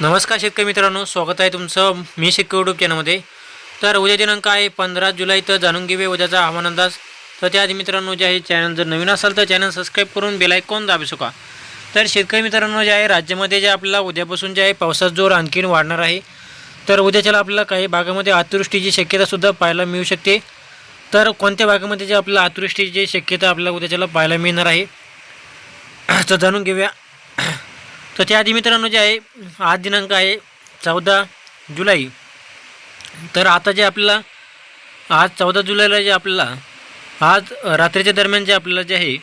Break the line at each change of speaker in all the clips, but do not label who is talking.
नमस्कार शेतकरी मित्रांनो स्वागत आहे तुमचं मी शेतकरी युट्यूब चॅनलमध्ये. तर उद्या दिनांक आहे पंधरा जुलै तर जाणून घेऊया उद्याचा हवामान अंदाज. तर त्याआधी मित्रांनो जे आहे चॅनल जर नवीन असाल तर चॅनल सबस्क्राईब करून बेलायकॉन दाबू शका तर शेतकरी मित्रांनो जे आहे राज्यामध्ये जे आपल्याला उद्यापासून जे आहे पावसाचा जोर आणखीन वाढणार आहे. तर उद्याच्याला आपल्याला काही भागामध्ये अतिवृष्टीची शक्यतासुद्धा पाहायला मिळू शकते. तर कोणत्या भागामध्ये जे आपल्याला अतिवृष्टीची शक्यता आपल्याला उद्याच्याला पाहायला मिळणार आहे? तर जाणून घेऊया. तर त्याआधी मित्रांनो जे आहे आज दिनांक आहे चौदा जुलै. तर आता जे आपल्याला आज चौदा जुलैला जे आपल्याला आज रात्रीच्या दरम्यान जे आपल्याला जे आहे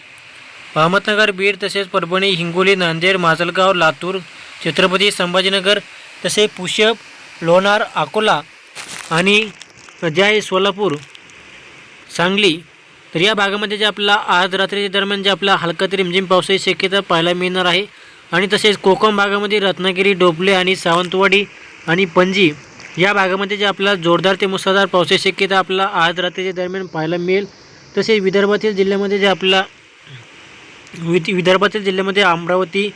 अहमदनगर बीड तसेच परभणी हिंगोली नांदेड माजलगाव लातूर छत्रपती संभाजीनगर तसे पुष्यप लोणार अकोला आणि जे आहे सोलापूर सांगली तर या भागामध्ये जे आपला आज रात्रीच्या दरम्यान जे आपला हलका ते रिमझिम पावसाची शक्यता पाहायला मिळणार आहे. आणि तसेच कोकम भागामध्ये रत्नागिरी डोपले आणि सावंतवाडी आणि पणजी या भागामध्ये जे आपला जोरदार ते मुसळधार पावसाची शक्यता आपला आज रात्रीच्या दरम्यान पाहायला मिळेल. तसेच विदर्भातील जिल्ह्यामध्ये जे आपला विद विदर्भातील जिल्ह्यामध्ये अमरावती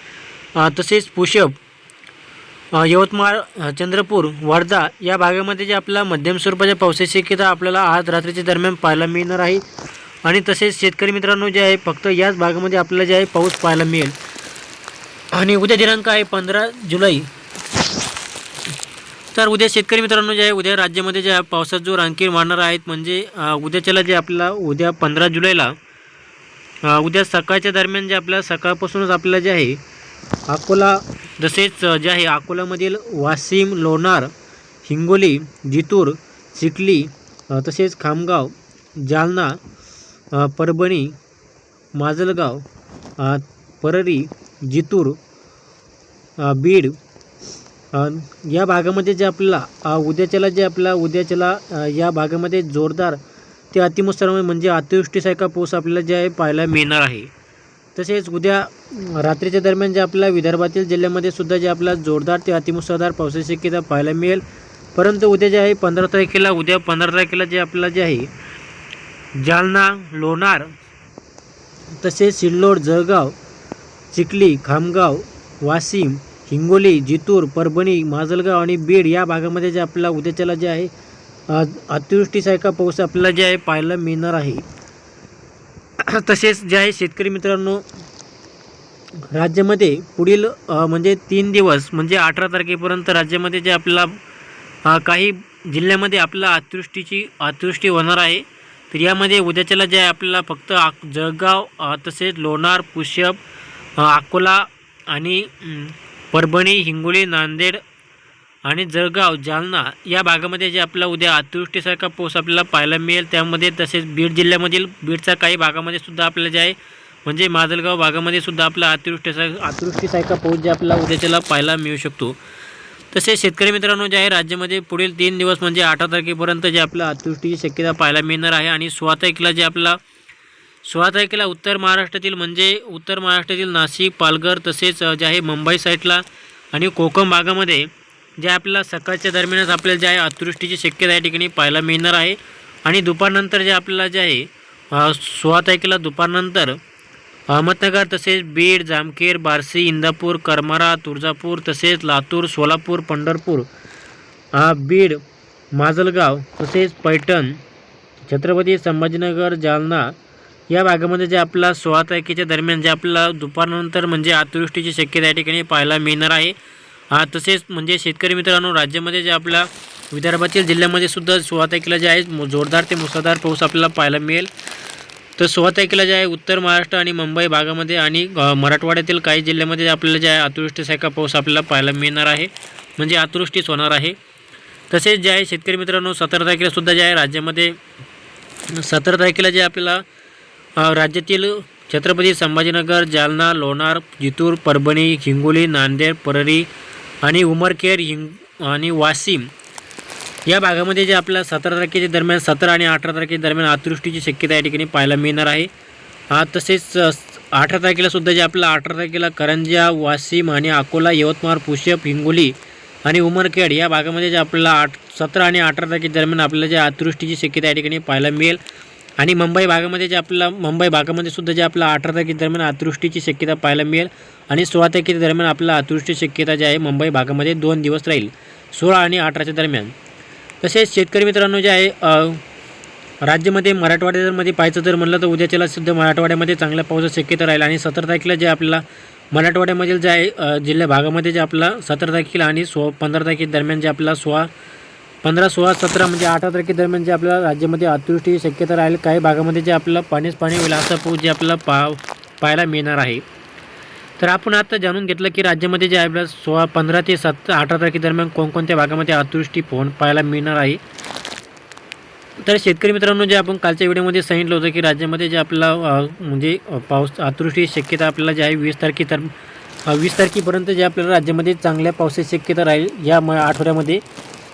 तसेच पुषप यवतमाळ चंद्रपूर वर्धा या भागामध्ये जे आपला मध्यम स्वरूपाच्या पावसाची शक्यता आपल्याला आज रात्रीच्या दरम्यान पाहायला मिळणार आहे. आणि तसेच शेतकरी मित्रांनो जे आहे फक्त याच भागामध्ये आपल्याला जे आहे पाऊस पाहायला मिळेल. आणि उद्या दिनांक आहे पंधरा जुलै. तर उद्या शेतकरी मित्रांनो जे आहे उद्या राज्यामध्ये जे पावसात जो जोर वाढणार आहेत म्हणजे उद्याच्याला जे आपल्याला उद्या पंधरा जुलैला उद्या सकाळच्या दरम्यान जे आपल्याला सकाळपासूनच आपल्याला जे आहे अकोला तसेच जे आहे अकोल्यामधील वाशिम लोणार हिंगोली जितूर चिखली तसेच खामगाव जालना परभणी माजलगाव पररी परळी जितूर बीड या भागामध्ये जे आपल्याला उद्याच्याला जे आपला उद्याच्याला या भागामध्ये जोरदार ते अतिमुसळ म्हणजे अतिवृष्टीसारखा पाऊस आपल्याला जे आहे पाहायला मिळणार आहे. तसेच उद्या रात्रीच्या दरम्यान जे आपल्या विदर्भातील जिल्ह्यामध्ये सुद्धा जे आपला जोरदार ते अतिमुसळधार पावसाची शक्यता पाहायला मिळेल. परंतु उद्या जे आहे पंधरा तारखेला उद्या पंधरा तारखेला जे आपल्याला जे आहे जालना लोणार तसेच सिल्लोड जळगाव चिखली खामगाव वाशिम हिंगोली जितूर परभणी माजलगाव आणि बीड या भागामध्ये जे आपल्याला उद्याच्याला जे आहे अतिवृष्टीसारखा पाऊस आपल्याला जे आहे पाहायला मिळणार आहे. तसेच जे आहे शेतकरी मित्रांनो राज्यामध्ये पुढील म्हणजे तीन दिवस म्हणजे अठरा तारखेपर्यंत राज्यामध्ये जे आपल्याला काही जिल्ह्यामध्ये आपल्याला अतिवृष्टीची अतिवृष्टी होणार आहे. तर यामध्ये उद्याच्याला जे आहे आपल्याला फक्त आक जळगाव तसेच लोणार पुष्यप अकोला आणि परभणी हिंगोली नांदेड आणि जळगाव जालना या भागामध्ये जे आपला उद्या अतिवृष्टीसारखा पाऊस आपल्याला पाहायला मिळेल त्यामध्ये तसेच बीड जिल्ह्यामधील बीडच्या काही भागामध्ये सुद्धा आपल्याला जे आहे म्हणजे माजलगाव भागामध्ये सुद्धा आपला अतिवृष्टीसारखा अतिवृष्टीसारखा पाऊस जे आपल्याला उद्याच्याला पाहायला मिळू शकतो. तसेच शेतकरी मित्रांनो जे आहे राज्यामध्ये पुढील तीन दिवस म्हणजे अठरा तारखेपर्यंत जे आपल्या अतिवृष्टीची शक्यता पाहायला मिळणार आहे आणि सोळा तारखेला जे आपला सोळा तारखेला उत्तर महाराष्ट्रातील म्हणजे उत्तर महाराष्ट्रातील नाशिक पालघर तसेच जे आहे मुंबई साईडला आणि कोकण भागामध्ये जे आपल्याला सकाळच्या दरम्यानच आपल्याला जे आहे अतिवृष्टीची शक्यता या ठिकाणी पाहायला मिळणार आहे. आणि दुपारनंतर जे आपल्याला जे आहे अ, सोळा तारखेला दुपारनंतर अहमदनगर तसेच बीड जामखेड बार्शी इंदापूर करमारा तुळजापूर तसेच लातूर सोलापूर पंढरपूर बीड माजलगाव तसेच पैठण छत्रपती संभाजीनगर जालना या भागामध्ये जे आपला सोळा तारखेच्या दरम्यान जे आपल्याला दुपारनंतर म्हणजे अतिवृष्टीची शक्यता या ठिकाणी पाहायला मिळणार आहे. तसेच म्हणजे शेतकरी मित्रांनो राज्यामध्ये जे आपल्या विदर्भातील जिल्ह्यामध्ये सुद्धा सोळा तारखेला जे आहे जोरदार ते मुसळधार पाऊस आपल्याला पाहायला मिळेल. तर सोळा तारखेला जे आहे उत्तर महाराष्ट्र आणि मुंबई भागामध्ये आणि मराठवाड्यातील काही जिल्ह्यामध्ये आपल्याला जे आहे अतिवृष्टीसारखा पाऊस आपल्याला पाहायला मिळणार आहे. म्हणजे अतिवृष्टीच होणार आहे. तसेच जे आहे शेतकरी मित्रांनो सतरा तारखेला सुद्धा जे आहे राज्यामध्ये सतरा तारखेला जे आपल्याला राज्यातील छत्रपती संभाजीनगर जालना लोणार जितूर परभणी हिंगोली नांदेड परळी आणि उमरखेड हिंग आणि वाशिम या भागामध्ये जे आपल्या सतरा तारखेच्या दरम्यान सतरा आणि अठरा तारखेच्या दरम्यान अतिवृष्टीची शक्यता या ठिकाणी पाहायला मिळणार आहे. तसेच अठरा तारखेला सुद्धा जे आपल्याला अठरा तारखेला करंजा वाशिम आणि अकोला यवतमाळ पुष्यप हिंगोली आणि उमरखेड या भागामध्ये जे आपल्याला आठ सतरा आणि अठरा तारखे दरम्यान आपल्याला जे अतिवृष्टीची शक्यता या ठिकाणी पाहायला मिळेल. आणि मुंबई भागामध्ये जे आपला मुंबई भागामध्ये सुद्धा जे आपला अठरा तारखेदरम्यान अतिवृष्टीची शक्यता पाहायला मिळेल आणि सोळा तारखेदरम्यान आपल्याला अतिवृष्टी शक्यता जी आहे मुंबई भागामध्ये दोन दिवस राहील सोळा आणि अठराच्या दरम्यान. तसेच शेतकरी मित्रांनो जे आहे राज्यामध्ये मराठवाड्यामध्ये पाहायचं जर म्हणलं तर उद्याच्याला सुद्धा मराठवाड्यामध्ये चांगल्या पावसाची शक्यता राहील आणि सतरा तारखेला जे आपल्याला मराठवाड्यामधील जे आहे जिल्हा भागामध्ये जे आपला सतरा तारखेला आणि सो पंधरा तारखे दरम्यान जे आपला सोळा पंधरा सोळा सतरा म्हणजे अठरा तारखेदरम्यान जे आपल्या राज्यामध्ये अतिवृष्टीची शक्यता राहील काही भागामध्ये जे आपल्याला पाणीच पाणी होईल असा पाऊस जे आपल्याला पा पाहायला मिळणार आहे. तर आपण आता जाणून घेतलं की राज्यामध्ये जे आहे आपल्याला सोळा पंधरा ते सत अठरा तारखेदरम्यान कोणकोणत्या भागामध्ये अतिवृष्टी फोन पाहायला मिळणार आहे. तर शेतकरी मित्रांनो जे आपण कालच्या व्हिडिओमध्ये सांगितलं होतं की राज्यामध्ये जे आपला म्हणजे पाऊस अतिवृष्टीची शक्यता आपल्याला जे आहे वीस तारखे तर वीस तारखेपर्यंत जे आपल्याला राज्यामध्ये चांगल्या पावसाची शक्यता राहील या म आठवड्यामध्ये.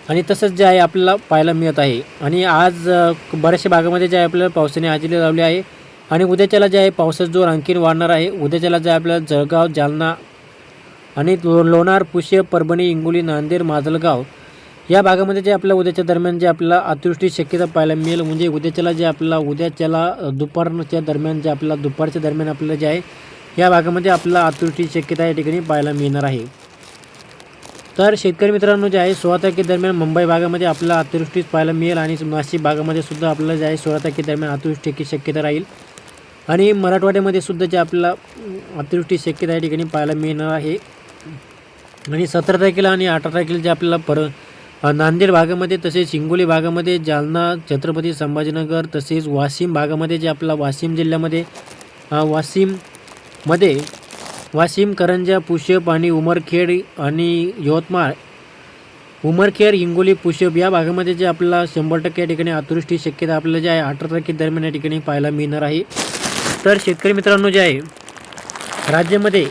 आणि तसंच जे आहे आपल्याला पाहायला मिळत आहे. आणि आज बऱ्याचशा भागामध्ये जे आहे आपल्याला पावसाने हजेरी लावली आहे. आणि उद्याच्याला जे आहे पावसाचा जोर आणखीन वाढणार आहे. उद्याच्याला जे आपल्याला जळगाव जालना आणि लोणार पुष्य परभणी इंगोली नांदेड माजलगाव या भागामध्ये जे आपल्या उद्याच्या दरम्यान जे आपल्याला अतिवृष्टी शक्यता पाहायला मिळेल. म्हणजे उद्याच्याला जे आपल्याला उद्याच्याला दुपारच्या दरम्यान जे आपल्याला दुपारच्या दरम्यान आपल्याला जे आहे या भागामध्ये आपल्याला अतिवृष्टी शक्यता या ठिकाणी पाहायला मिळणार आहे. तर शेतकरी मित्रांनो जे आहे सोळा तारखेदरम्यान मुंबई भागामध्ये आपल्याला अतिवृष्टीच पाहायला मिळेल आणि नाशिक भागामध्ये सुद्धा आपल्याला जे आहे सोळा तारखेदरम्यान अतिवृष्टीची शक्यता राहील. आणि मराठवाड्यामध्ये सुद्धा जे आपल्याला अतिवृष्टी शक्यता या ठिकाणी पाहायला मिळणार आहे. आणि सतरा तारखेला आणि अठरा तारखेला जे आपल्याला पर नांदेड भागामध्ये तसेच हिंगोली भागामध्ये जालना छत्रपती संभाजीनगर तसेच वाशिम भागामध्ये जे आपला वाशिम जिल्ह्यामध्ये वाशिममध्ये वाशिम करंजा पुष्यप आणि उमरखेड आणि यवतमाळ. उमरखेड हिंगोली पुष्यप या भागामध्ये जे आपल्याला शंभर टक्के या ठिकाणी अतिवृष्टी शक्यता आपल्याला जे आहे अठरा तारखे दरम्यान या ठिकाणी पाहायला मिळणार आहे. तर शेतकरी मित्रांनो जे आहे राज्यामध्ये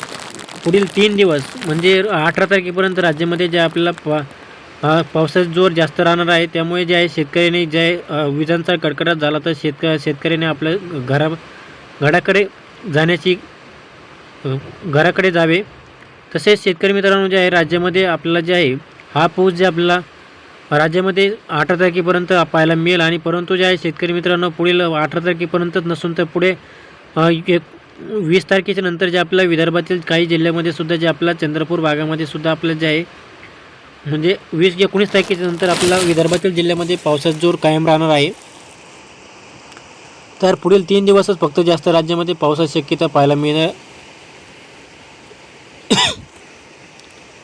पुढील तीन दिवस म्हणजे अठरा तारखेपर्यंत राज्यामध्ये जे आपल्याला पा पावसाचा जोर जास्त राहणार आहे. त्यामुळे जे आहे शेतकऱ्यांनी जे आहे विजांचा कडकडाट झाला तर शेतक शेतकऱ्याने आपल्या घरा घराकडे जाण्याची घराकडे जावे. तसेच शेतकरी मित्रांनो जे आहे राज्यामध्ये आपल्याला जे आहे हा पाऊस जे आपल्याला राज्यामध्ये अठरा तारखेपर्यंत पाहायला मिळेल. आणि परंतु जे आहे शेतकरी मित्रांनो पुढील अठरा तारखेपर्यंतच नसून तर पुढे एक वीस तारखेच्या नंतर जे आपल्या विदर्भातील काही जिल्ह्यामध्ये सुद्धा जे आपला चंद्रपूर भागामध्ये सुद्धा आपलं जे आहे म्हणजे वीस एकोणीस तारखेच्या नंतर आपल्या विदर्भातील जिल्ह्यामध्ये पावसाचा जोर कायम राहणार आहे. तर पुढील तीन दिवसच फक्त जास्त राज्यामध्ये पावसाची शक्यता पाहायला मिळणार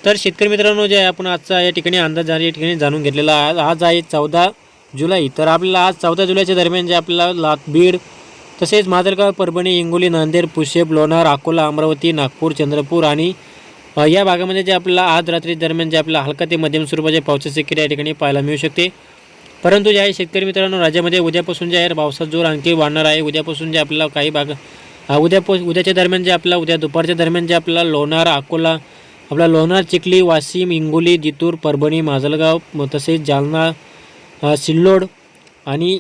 तर शेतकरी मित्रांनो जे आपण आजचा या ठिकाणी अंदाज या ठिकाणी जाणून घेतलेला आहे. आज आहे चौदा जुलै. तर आपल्याला आज चौदा जुलैच्या दरम्यान जे आपल्याला लात बीड तसेच माजलगाव परभणी हिंगोली नांदेड पुशेप लोणार अकोला अमरावती नागपूर चंद्रपूर आणि या भागामध्ये जे आपल्याला आज रात्री दरम्यान जे आपल्याला हलका ते मध्यम स्वरूपाचे पावसाची शक्यता या ठिकाणी पाहायला मिळू शकते. परंतु जे आहे शेतकरी मित्रांनो राज्यामध्ये उद्यापासून जे आहे पावसाचा जोर आणखी वाढणार आहे. उद्यापासून जे आपल्याला काही भाग उद्या उद्याच्या दरम्यान जे आपल्याला उद्या दुपारच्या दरम्यान जे आपल्याला लोणार अकोला आपला लोणार चिखली वाशिम हिंगोली जितूर परभणी माजलगाव म- तसेच जालना सिल्लोड आणि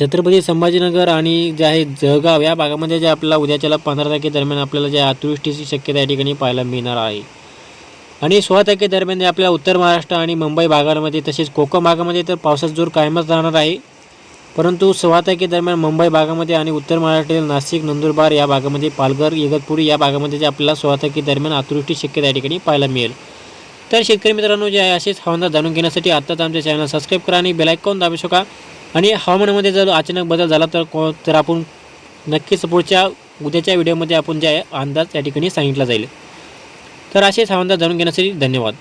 छत्रपती संभाजीनगर आणि जे आहे जळगाव या भागामध्ये जे आपल्याला उद्याच्याला पंधरा तारखेदरम्यान आपल्याला जे अतिवृष्टीची शक्यता या ठिकाणी पाहायला मिळणार आहे. आणि सोळा तारखेदरम्यान जे आपल्या उत्तर महाराष्ट्र आणि मुंबई भागामध्ये तसेच कोकण भागामध्ये तर पावसाचा जोर कायमच राहणार आहे. परंतु सोळा तारखेदरम्यान मुंबई भागामध्ये आणि उत्तर महाराष्ट्रातील नाशिक नंदुरबार या भागामध्ये पालघर इगतपुरी या भागामध्ये जे आपल्याला सोळा तारखेदरम्यान अतिवृष्टी शक्यता या ठिकाणी पाहायला मिळेल. तर शेतकरी मित्रांनो जे आहे असेच हवामान जाणून घेण्यासाठी आत्ताच आमच्या चॅनल सबस्क्राईब करा आणि बेलायकॉन दाबू शका आणि हवामानामध्ये जर अचानक बदल झाला तर को तर आपण नक्कीच पुढच्या उद्याच्या व्हिडिओमध्ये आपण जे आहे अंदाज या ठिकाणी सांगितला जाईल. तर असेच हवामान जाणून घेण्यासाठी धन्यवाद.